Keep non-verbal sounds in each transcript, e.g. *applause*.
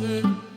mountain.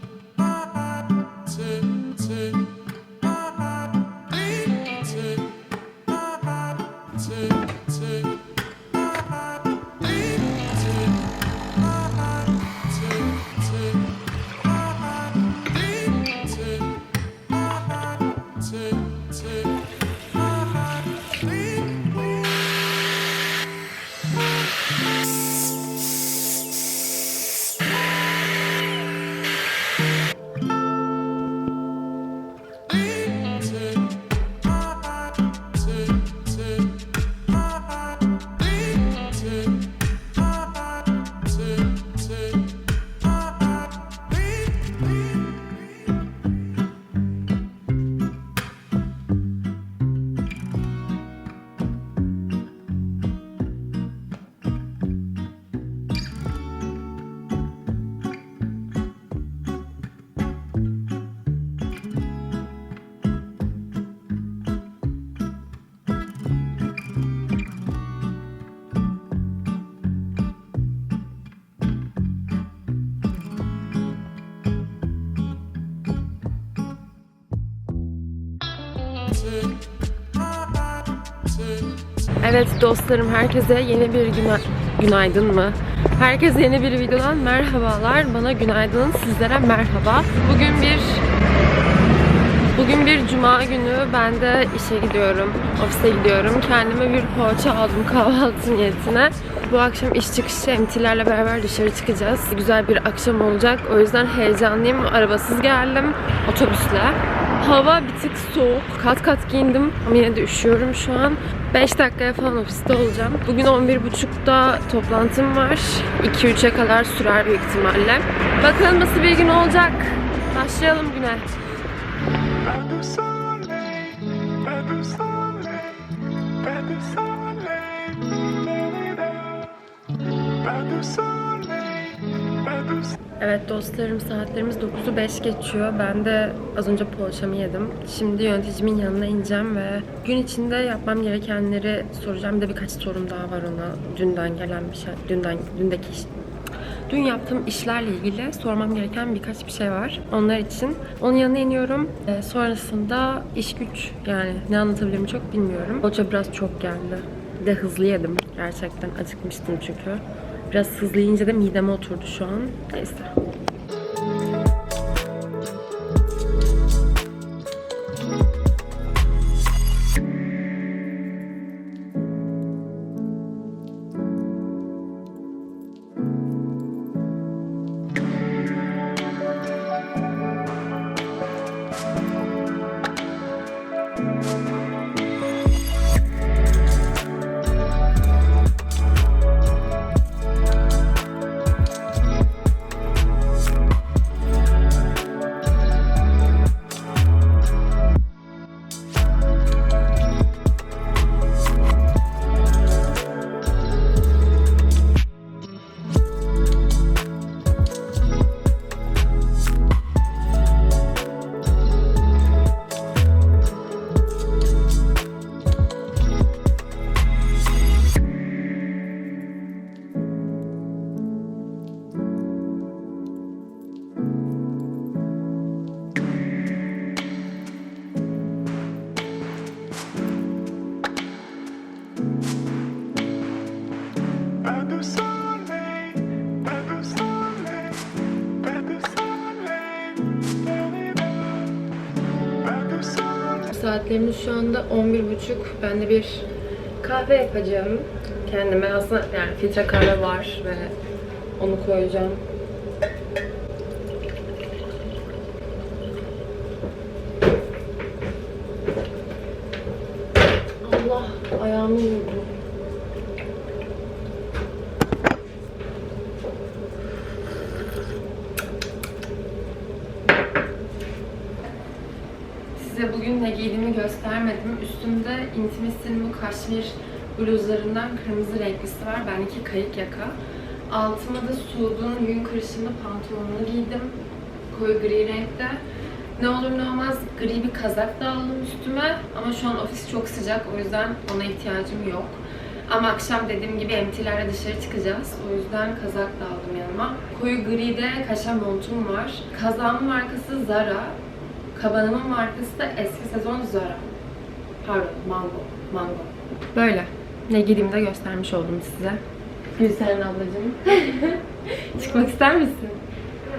Evet dostlarım herkese yeni bir güna günaydın mı? Herkese yeni bir videodan merhabalar. Bana günaydın, sizlere merhaba. Bugün bir Bugün bir cuma günü ben de işe gidiyorum, ofise gidiyorum. Kendime bir poğaça aldım kahvaltı niyetine. Bu akşam iş çıkışı emtilerle beraber dışarı çıkacağız. Güzel bir akşam olacak. O yüzden heyecanlıyım. Arabasız geldim, otobüsle. Hava bir tık soğuk. Kat kat giyindim ama yine de üşüyorum şu an. 5 dakikaya falan ofiste olacağım. Bugün 11.30'da toplantım var. 2-3'e kadar sürer büyük ihtimalle. Bakalım nasıl bir gün olacak. Başlayalım güne. Pas Evet dostlarım saatlerimiz 9'u 5 geçiyor. Ben de az önce poğaçamı yedim. Şimdi yöneticimin yanına ineceğim ve gün içinde yapmam gerekenleri soracağım. Bir de birkaç sorum daha var ona. Dünden gelen bir şey. Dünden, dündeki iş. Dün yaptığım işlerle ilgili sormam gereken birkaç bir şey var. Onlar için. Onun yanına iniyorum. Ee, sonrasında iş güç yani ne anlatabilirim çok bilmiyorum. Poğaça biraz çok geldi. Bir de hızlı yedim. Gerçekten acıkmıştım çünkü. Biraz hızlı yiyince de mideme oturdu şu an. Neyse. Şu anda 11.30. Ben de bir kahve yapacağım. Kendime aslında yani filtre kahve var ve onu koyacağım. Allah ayağımı vurdu. Size bugün ne giydiğimi göstermedim. Üstümde Intimacy'nin bu kaşmir bluzlarından kırmızı renklisi var. Benimki kayık yaka. Altıma da Suud'un yün kırışımlı pantolonunu giydim. Koyu gri renkte. Ne olur ne olmaz gri bir kazak da aldım üstüme. Ama şu an ofis çok sıcak. O yüzden ona ihtiyacım yok. Ama akşam dediğim gibi emtilerle dışarı çıkacağız. O yüzden kazak da aldım yanıma. Koyu gri de kaşa montum var. Kazağımın markası Zara. Kabanımın markası da eski sezon Zara. Pardon, Mango. Mango. Böyle. Ne giydiğimi de göstermiş oldum size. Gülseren ablacığım. *laughs* Çıkmak ister misin?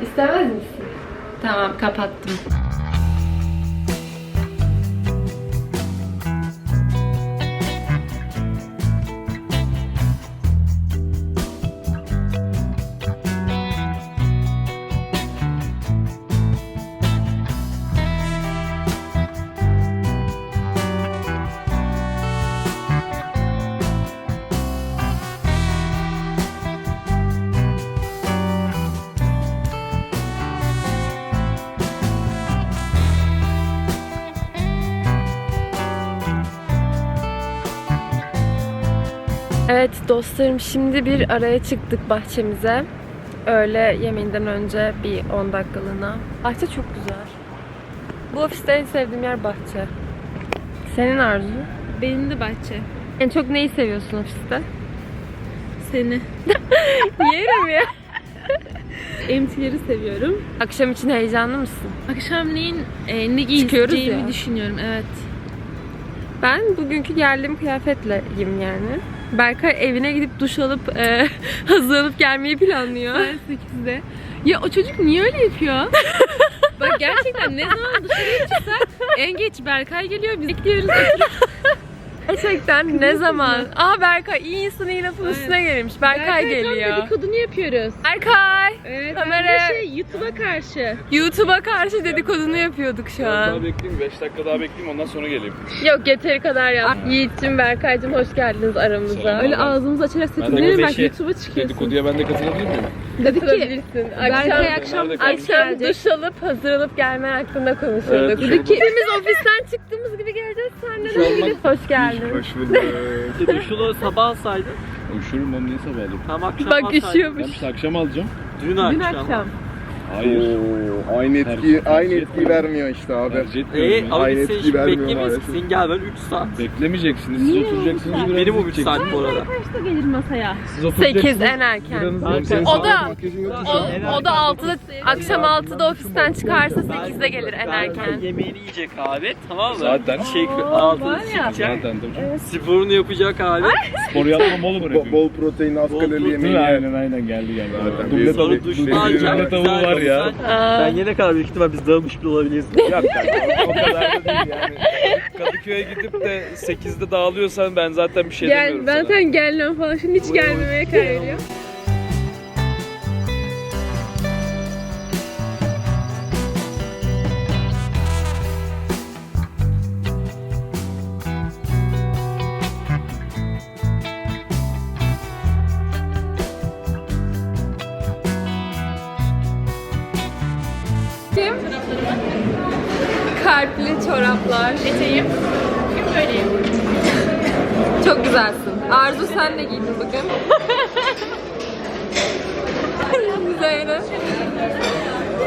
İstemez misin? Tamam, kapattım. Evet dostlarım şimdi bir araya çıktık bahçemize. Öğle yemeğinden önce bir 10 dakikalığına. Bahçe çok güzel. Bu ofiste en sevdiğim yer bahçe. Senin Arzu? Benim de bahçe. En çok neyi seviyorsun ofiste? Seni. *laughs* Yerim ya. *laughs* Emtileri seviyorum. Akşam için heyecanlı mısın? Akşamleyin e, ne giyeceğimi düşünüyorum. Evet. Ben bugünkü geldiğim kıyafetleyim yani. Berkay evine gidip duş alıp e, *laughs* hazırlanıp gelmeyi planlıyor. Ben 8'de. Ya o çocuk niye öyle yapıyor? Bak gerçekten ne zaman dışarıya çıksak en geç Berkay geliyor biz bekliyoruz. Gerçekten ne zaman? Aa Berkay iyi insan iyi lafın üstüne gelmiş. Berkay geliyor. dedikodunu yapıyoruz. Berkay! Evet. Kamera- Kamera. Şey, YouTube'a karşı. YouTube'a karşı dedikodunu yapıyorduk şu Daha an. bekleyeyim 5 dakika daha bekleyeyim ondan sonra geleyim. Yok yeteri kadar yap. Yiğit'cim, Berkay'cım hoş geldiniz aramıza. Selam. Öyle ağzımızı açarak Ben de bak beşe YouTube'a çıkıyorsun. Dedikoduya ben de katılabilir miyim? Dedi ki Katılabilirsin. Berkay Akşam, akşam Nerede akşam duş alıp hazırlanıp gelmen hakkında konuşuyorduk. Evet, Dedi ki şurada- biz ofisten çıktığımız gibi geleceğiz Şu de an ilgili. Hoş geldin. Hoş bulduk. Şunu sabah alsaydın. Üşürüm onu niye sabah alayım? Tam akşam Bak alsaydın. üşüyormuş. Ben işte akşam alacağım. Dün dün akşam. akşam. Hayır. Oo, aynı etki Tercih- aynı tercih etkiyi vermiyor işte abi. Tercih etmiyorum. Ee, ya. ama Aynı etkiyi şimdi vermiyor maalesef. Senin gelmen 3 saat. Beklemeyeceksiniz. Siz oturacaksınız. biranızı Benim o 3 içeceksiniz. saat bu arada. Kaçta gelir masaya? Siz oturacaksınız. 8 en erken. biranızı Senin O da- mu? O, o da 6'da, akşam 6'da ofisten çıkarsa 8'de gelir en erken. Yemeğini yiyecek abi tamam mı? Zaten. Şey altını çıkacak. Zaten dur. Sporunu yapacak abi. Spor yapmam oğlum Bo- bırakıyorum. bol proteinli az Bol kalorili protein. yemeği ye. Aynen aynen geldi geldi. Zaten Duble Sonra tavuğu. duşunu Duble alacak. tavuğu var ya. Aa, Ben yine kadar büyük ihtimal biz dağılmış bile olabiliriz. Yok kanka, o kadar da değil yani. Kadıköy'e gidip de 8'de dağılıyorsan ben zaten bir şey Gel, demiyorum ben sana. zaten gelmem falan. Şimdi hiç gelmemeye karar veriyor. Çoraplar. Eteğim. Böyleyim. *laughs* Çok güzelsin. Arzu sen ne giydin bugün? *laughs* Zeynep.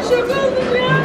Şaka oldum ya. *laughs*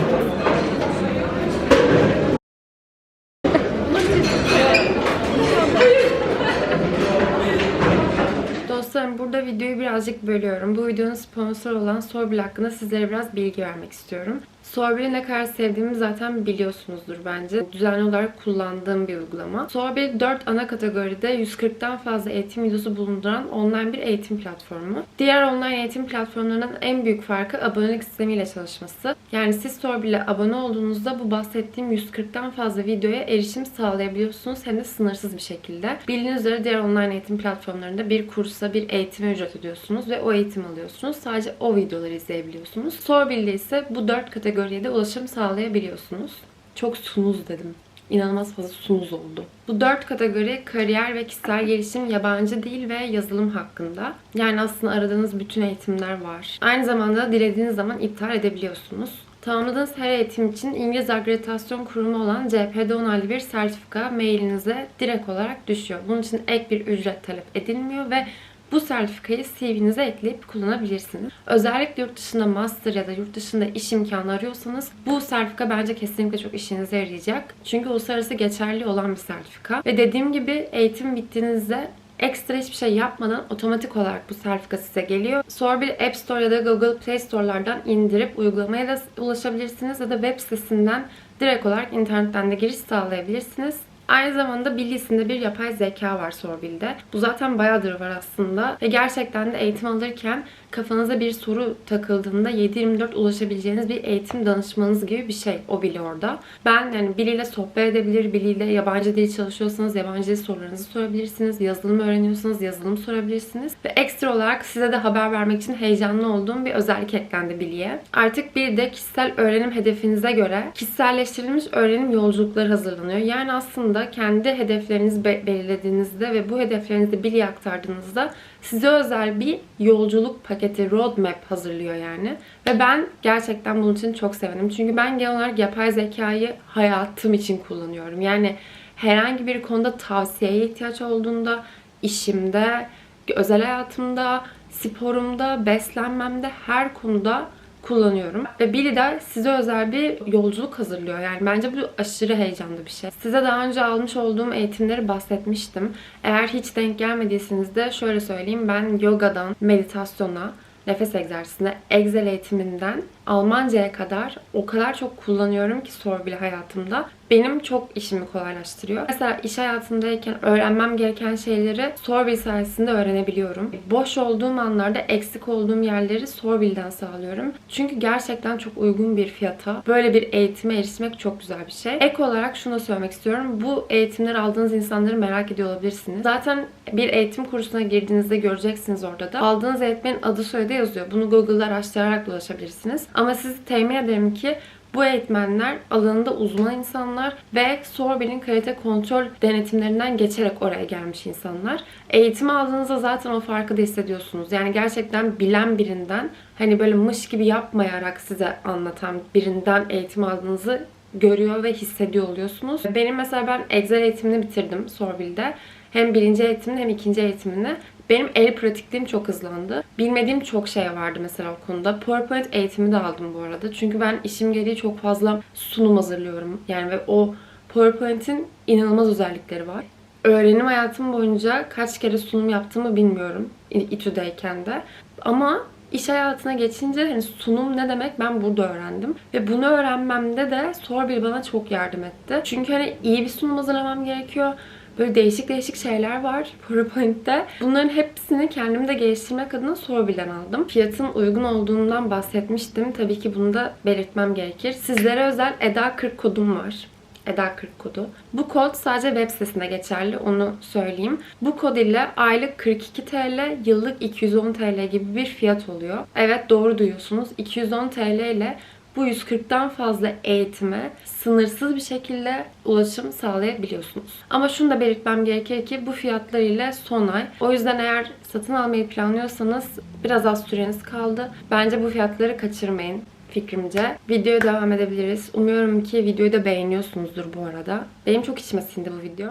Dostlarım burada videoyu birazcık bölüyorum. Bu videonun sponsoru olan Sorbil hakkında sizlere biraz bilgi vermek istiyorum. Sorbil'i ne kadar sevdiğimi zaten biliyorsunuzdur bence. Düzenli olarak kullandığım bir uygulama. Sorbil 4 ana kategoride 140'tan fazla eğitim videosu bulunduran online bir eğitim platformu. Diğer online eğitim platformlarının en büyük farkı abonelik sistemiyle çalışması. Yani siz Sorbil'e abone olduğunuzda bu bahsettiğim 140'tan fazla videoya erişim sağlayabiliyorsunuz hem de sınırsız bir şekilde. Bildiğiniz üzere diğer online eğitim platformlarında bir kursa, bir eğitime ücret ödüyorsunuz ve o eğitim alıyorsunuz. Sadece o videoları izleyebiliyorsunuz. Sorbil'de ise bu 4 kategoriye de ulaşım sağlayabiliyorsunuz. Çok sunuz dedim. İnanılmaz fazla sunuz oldu. Bu dört kategori kariyer ve kişisel gelişim, yabancı dil ve yazılım hakkında. Yani aslında aradığınız bütün eğitimler var. Aynı zamanda da dilediğiniz zaman iptal edebiliyorsunuz. Tamamladığınız her eğitim için İngiliz Akreditasyon Kurumu olan CPD onaylı bir sertifika mailinize direkt olarak düşüyor. Bunun için ek bir ücret talep edilmiyor ve bu sertifikayı CV'nize ekleyip kullanabilirsiniz. Özellikle yurt dışında master ya da yurt dışında iş imkanı arıyorsanız bu sertifika bence kesinlikle çok işinize yarayacak. Çünkü uluslararası geçerli olan bir sertifika. Ve dediğim gibi eğitim bittiğinizde Ekstra hiçbir şey yapmadan otomatik olarak bu sertifika size geliyor. Sorbil App Store ya da Google Play Store'lardan indirip uygulamaya da ulaşabilirsiniz ya da web sitesinden direkt olarak internetten de giriş sağlayabilirsiniz. Aynı zamanda Billy'sinde bir yapay zeka var Sorbil'de. Bu zaten bayağıdır var aslında. Ve gerçekten de eğitim alırken kafanıza bir soru takıldığında 7-24 ulaşabileceğiniz bir eğitim danışmanınız gibi bir şey o Billy orada. Ben yani Billy ile sohbet edebilir, Billy ile yabancı dil çalışıyorsanız yabancı dil sorularınızı sorabilirsiniz. Yazılım öğreniyorsanız yazılım sorabilirsiniz. Ve ekstra olarak size de haber vermek için heyecanlı olduğum bir özellik eklendi Billy'ye. Artık bir de kişisel öğrenim hedefinize göre kişiselleştirilmiş öğrenim yolculukları hazırlanıyor. Yani aslında kendi hedeflerinizi be- belirlediğinizde ve bu hedeflerinizi Billy'ye aktardığınızda size özel bir yolculuk paketi, roadmap hazırlıyor yani. Ve ben gerçekten bunun için çok sevindim. Çünkü ben genel olarak yapay zekayı hayatım için kullanıyorum. Yani herhangi bir konuda tavsiyeye ihtiyaç olduğunda, işimde, özel hayatımda, sporumda, beslenmemde her konuda kullanıyorum. Ve Billy de size özel bir yolculuk hazırlıyor. Yani bence bu aşırı heyecanlı bir şey. Size daha önce almış olduğum eğitimleri bahsetmiştim. Eğer hiç denk gelmediyseniz de şöyle söyleyeyim. Ben yogadan meditasyona, nefes egzersizine, Excel eğitiminden Almanca'ya kadar o kadar çok kullanıyorum ki Sorbil hayatımda. Benim çok işimi kolaylaştırıyor. Mesela iş hayatındayken öğrenmem gereken şeyleri Sorbil sayesinde öğrenebiliyorum. Boş olduğum anlarda eksik olduğum yerleri Sorbil'den sağlıyorum. Çünkü gerçekten çok uygun bir fiyata böyle bir eğitime erişmek çok güzel bir şey. Ek olarak şunu da söylemek istiyorum. Bu eğitimleri aldığınız insanları merak ediyor olabilirsiniz. Zaten bir eğitim kursuna girdiğinizde göreceksiniz orada da. Aldığınız eğitmenin adı soyadı yazıyor. Bunu Google'da araştırarak ulaşabilirsiniz. Ama sizi temin ederim ki bu eğitmenler alanında uzman insanlar ve Sorbil'in kalite kontrol denetimlerinden geçerek oraya gelmiş insanlar. Eğitimi aldığınızda zaten o farkı da hissediyorsunuz. Yani gerçekten bilen birinden hani böyle mış gibi yapmayarak size anlatan birinden eğitim aldığınızı görüyor ve hissediyor oluyorsunuz. Benim mesela ben Excel eğitimini bitirdim Sorbil'de. Hem birinci eğitimini hem ikinci eğitimini. Benim el pratikliğim çok hızlandı. Bilmediğim çok şey vardı mesela o konuda. PowerPoint eğitimi de aldım bu arada. Çünkü ben işim gereği çok fazla sunum hazırlıyorum. Yani ve o PowerPoint'in inanılmaz özellikleri var. Öğrenim hayatım boyunca kaç kere sunum yaptığımı bilmiyorum. İTÜ'deyken de. Ama iş hayatına geçince hani sunum ne demek ben burada öğrendim. Ve bunu öğrenmemde de Sorbil bana çok yardım etti. Çünkü hani iyi bir sunum hazırlamam gerekiyor. Böyle değişik değişik şeyler var *laughs* PowerPoint'te. Bunların hepsini kendimi de geliştirmek adına Sorbil'den aldım. Fiyatın uygun olduğundan bahsetmiştim. Tabii ki bunu da belirtmem gerekir. Sizlere özel EDA 40 kodum var. EDA 40 kodu. Bu kod sadece web sitesinde geçerli onu söyleyeyim. Bu kod ile aylık 42 TL, yıllık 210 TL gibi bir fiyat oluyor. Evet doğru duyuyorsunuz. 210 TL ile bu 140'tan fazla eğitime sınırsız bir şekilde ulaşım sağlayabiliyorsunuz. Ama şunu da belirtmem gerekir ki bu fiyatlar ile son ay. O yüzden eğer satın almayı planlıyorsanız biraz az süreniz kaldı. Bence bu fiyatları kaçırmayın fikrimce. Videoya devam edebiliriz. Umuyorum ki videoyu da beğeniyorsunuzdur bu arada. Benim çok içime sindi bu video.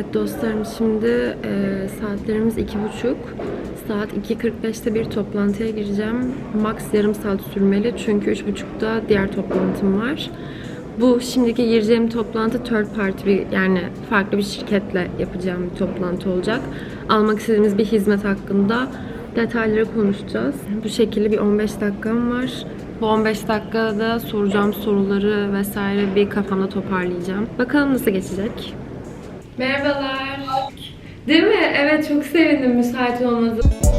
Evet dostlarım şimdi e, saatlerimiz iki buçuk. Saat 2.45'te bir toplantıya gireceğim. Max yarım saat sürmeli çünkü üç buçukta diğer toplantım var. Bu şimdiki gireceğim toplantı third party bir yani farklı bir şirketle yapacağım bir toplantı olacak. Almak istediğimiz bir hizmet hakkında detayları konuşacağız. Bu şekilde bir 15 dakikam var. Bu 15 dakikada soracağım soruları vesaire bir kafamda toparlayacağım. Bakalım nasıl geçecek. Merhabalar. Değil mi? Evet çok sevindim müsait olmanıza.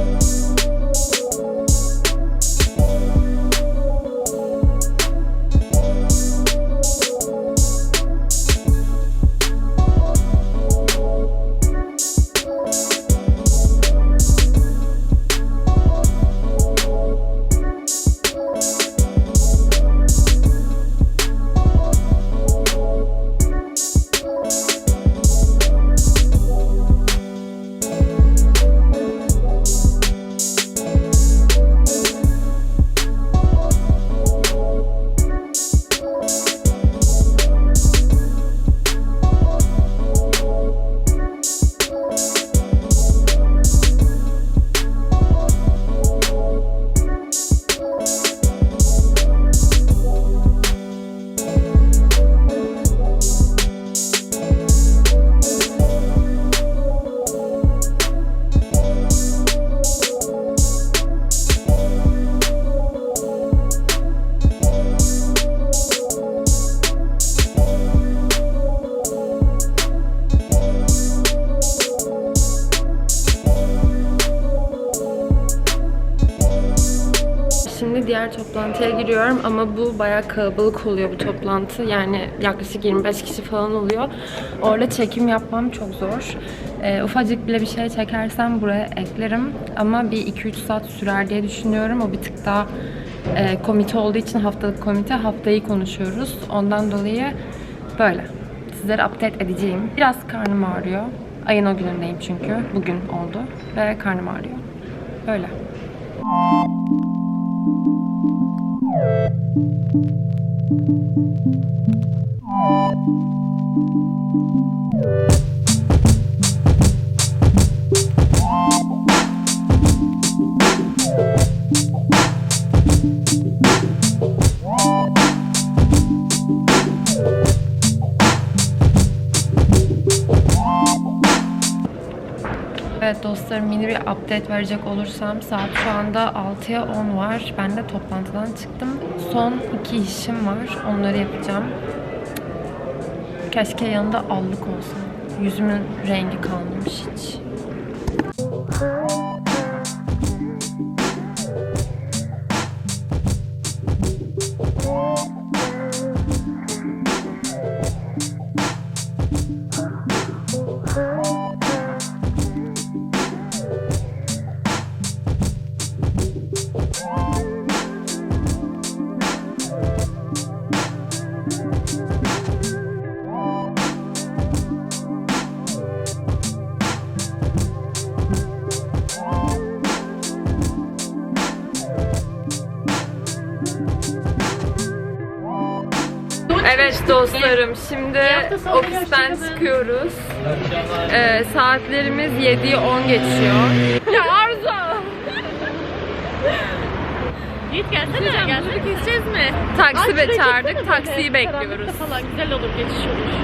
Giriyorum ama bu bayağı kalabalık oluyor bu toplantı. Yani yaklaşık 25 kişi falan oluyor. Orada çekim yapmam çok zor. Ee, ufacık bile bir şey çekersem buraya eklerim. Ama bir 2-3 saat sürer diye düşünüyorum. O bir tık daha e, komite olduğu için haftalık komite haftayı konuşuyoruz. Ondan dolayı böyle. Sizlere update edeceğim. Biraz karnım ağrıyor. Ayın o günündeyim çünkü. Bugün oldu. Ve karnım ağrıyor. Böyle. Wow. Evet dostlarım mini bir update verecek olursam saat şu anda 6'ya 10 var. Ben de toplantıdan çıktım. Son iki işim var. Onları yapacağım. Keşke yanında allık olsa. Yüzümün rengi kalmamış dostlarım şimdi ofisten çıkıyoruz. Ee, saatlerimiz 7'yi 10 geçiyor. *laughs* Ya Arzu! Git gelsene. Gelsene keseceğiz mi? Taksi be çağırdık. Taksiyi bekliyoruz. Falan güzel olur geçiş olur.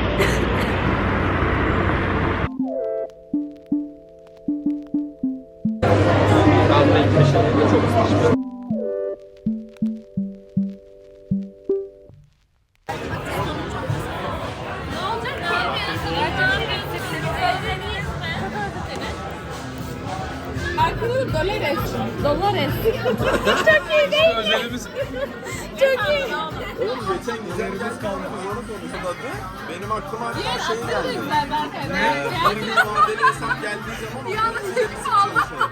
Özelimiz Oğlum geçen güzelimiz kalmış. Onu konuşuladı. Benim aklıma hatta şey geldi. Ee, bir gün vadeli hesap geldiği zaman onu öyle bir çalışalım.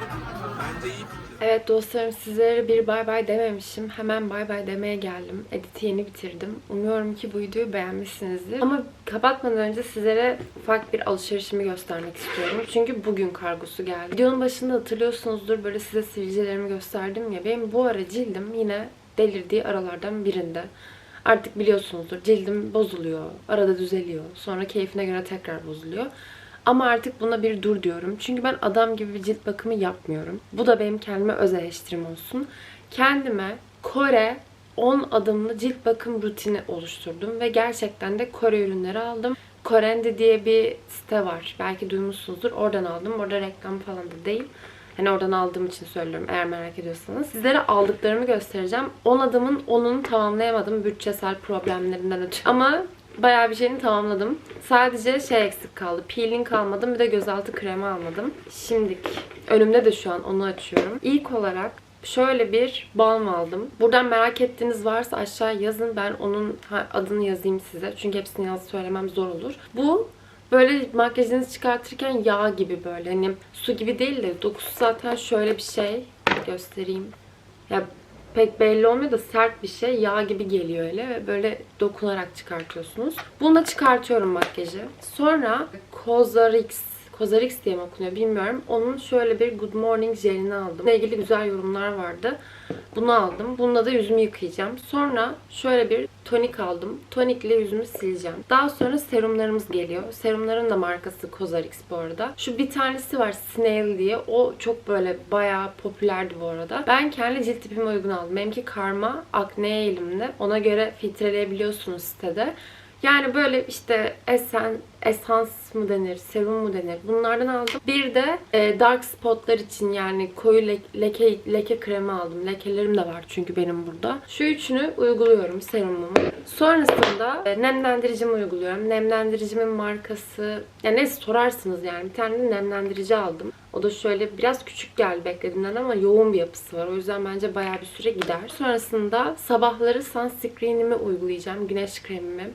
Bence iyi. Evet dostlarım sizlere bir bay bay dememişim. Hemen bay bay demeye geldim. Editi yeni bitirdim. Umuyorum ki bu videoyu beğenmişsinizdir. Ama kapatmadan önce sizlere ufak bir alışverişimi göstermek istiyorum. Çünkü bugün kargosu geldi. Videonun başında hatırlıyorsunuzdur böyle size sivilcelerimi gösterdim ya. Benim bu ara cildim yine delirdiği aralardan birinde. Artık biliyorsunuzdur cildim bozuluyor. Arada düzeliyor. Sonra keyfine göre tekrar bozuluyor. Ama artık buna bir dur diyorum. Çünkü ben adam gibi bir cilt bakımı yapmıyorum. Bu da benim kendime öz eleştirim olsun. Kendime Kore 10 adımlı cilt bakım rutini oluşturdum ve gerçekten de Kore ürünleri aldım. Korendi diye bir site var. Belki duymuşsunuzdur. Oradan aldım. Orada reklam falan da değil. Hani oradan aldığım için söylüyorum eğer merak ediyorsanız. Sizlere aldıklarımı göstereceğim. 10 adımın 10'unu tamamlayamadım bütçesel problemlerinden ötürü. Ama bayağı bir şeyini tamamladım. Sadece şey eksik kaldı. Peeling almadım bir de gözaltı kremi almadım. Şimdilik önümde de şu an onu açıyorum. İlk olarak şöyle bir balm aldım. Buradan merak ettiğiniz varsa aşağı yazın. Ben onun adını yazayım size. Çünkü hepsini yazı söylemem zor olur. Bu böyle makyajınızı çıkartırken yağ gibi böyle. Hani su gibi değil de dokusu zaten şöyle bir şey. Göstereyim. Ya pek belli olmuyor da sert bir şey. Yağ gibi geliyor öyle ve böyle dokunarak çıkartıyorsunuz. Bunu da çıkartıyorum makyajı. Sonra Cosrx Cosrx diye mi okunuyor bilmiyorum. Onun şöyle bir Good Morning jelini aldım. Bununla ilgili güzel yorumlar vardı. Bunu aldım. Bununla da yüzümü yıkayacağım. Sonra şöyle bir tonik aldım. Tonikle yüzümü sileceğim. Daha sonra serumlarımız geliyor. Serumların da markası Cosrx bu arada. Şu bir tanesi var Snail diye. O çok böyle bayağı popülerdi bu arada. Ben kendi cilt tipime uygun aldım. Benimki karma, akne eğilimli. Ona göre filtreleyebiliyorsunuz sitede. Yani böyle işte esen, esans mı denir, serum mu denir bunlardan aldım. Bir de e, dark spotlar için yani koyu le- leke, leke kremi aldım. Lekelerim de var çünkü benim burada. Şu üçünü uyguluyorum serumumu. Sonrasında e, nemlendiricimi uyguluyorum. Nemlendiricimin markası, yani neyse sorarsınız yani. Bir tane de nemlendirici aldım. O da şöyle biraz küçük geldi beklediğimden ama yoğun bir yapısı var. O yüzden bence bayağı bir süre gider. Sonrasında sabahları sunscreen'imi uygulayacağım. Güneş kremimi.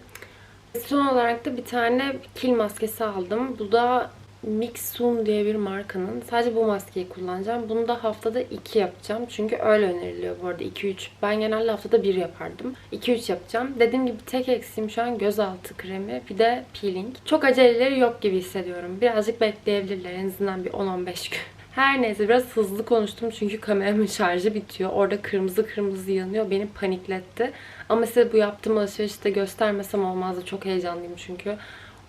Son olarak da bir tane kil maskesi aldım. Bu da Mixun diye bir markanın. Sadece bu maskeyi kullanacağım. Bunu da haftada 2 yapacağım. Çünkü öyle öneriliyor bu arada 2-3. Ben genelde haftada 1 yapardım. 2-3 yapacağım. Dediğim gibi tek eksiğim şu an gözaltı kremi. Bir de peeling. Çok aceleleri yok gibi hissediyorum. Birazcık bekleyebilirler. En azından bir 10-15 gün. *laughs* Her neyse biraz hızlı konuştum çünkü kameramın şarjı bitiyor. Orada kırmızı kırmızı yanıyor. Beni panikletti. Ama size bu yaptığım alışverişi de göstermesem olmazdı. Çok heyecanlıyım çünkü.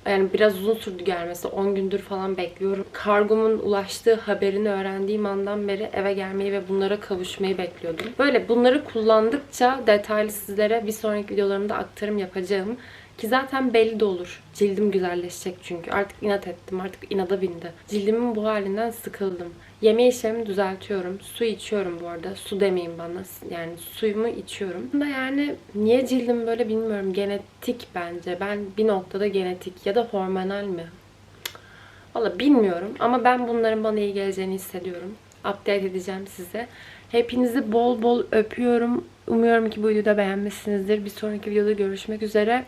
Yani biraz uzun sürdü gelmesi. 10 gündür falan bekliyorum. Kargomun ulaştığı haberini öğrendiğim andan beri eve gelmeyi ve bunlara kavuşmayı bekliyordum. Böyle bunları kullandıkça detaylı sizlere bir sonraki videolarımda aktarım yapacağım. Ki zaten belli de olur. Cildim güzelleşecek çünkü. Artık inat ettim. Artık inada bindi. Cildimin bu halinden sıkıldım. Yeme işlemimi düzeltiyorum. Su içiyorum bu arada. Su demeyin bana. Yani suyumu içiyorum. Da yani niye cildim böyle bilmiyorum. Genetik bence. Ben bir noktada genetik ya da hormonal mi? Valla bilmiyorum ama ben bunların bana iyi geleceğini hissediyorum. Update edeceğim size. Hepinizi bol bol öpüyorum. Umuyorum ki bu videoda beğenmişsinizdir. Bir sonraki videoda görüşmek üzere.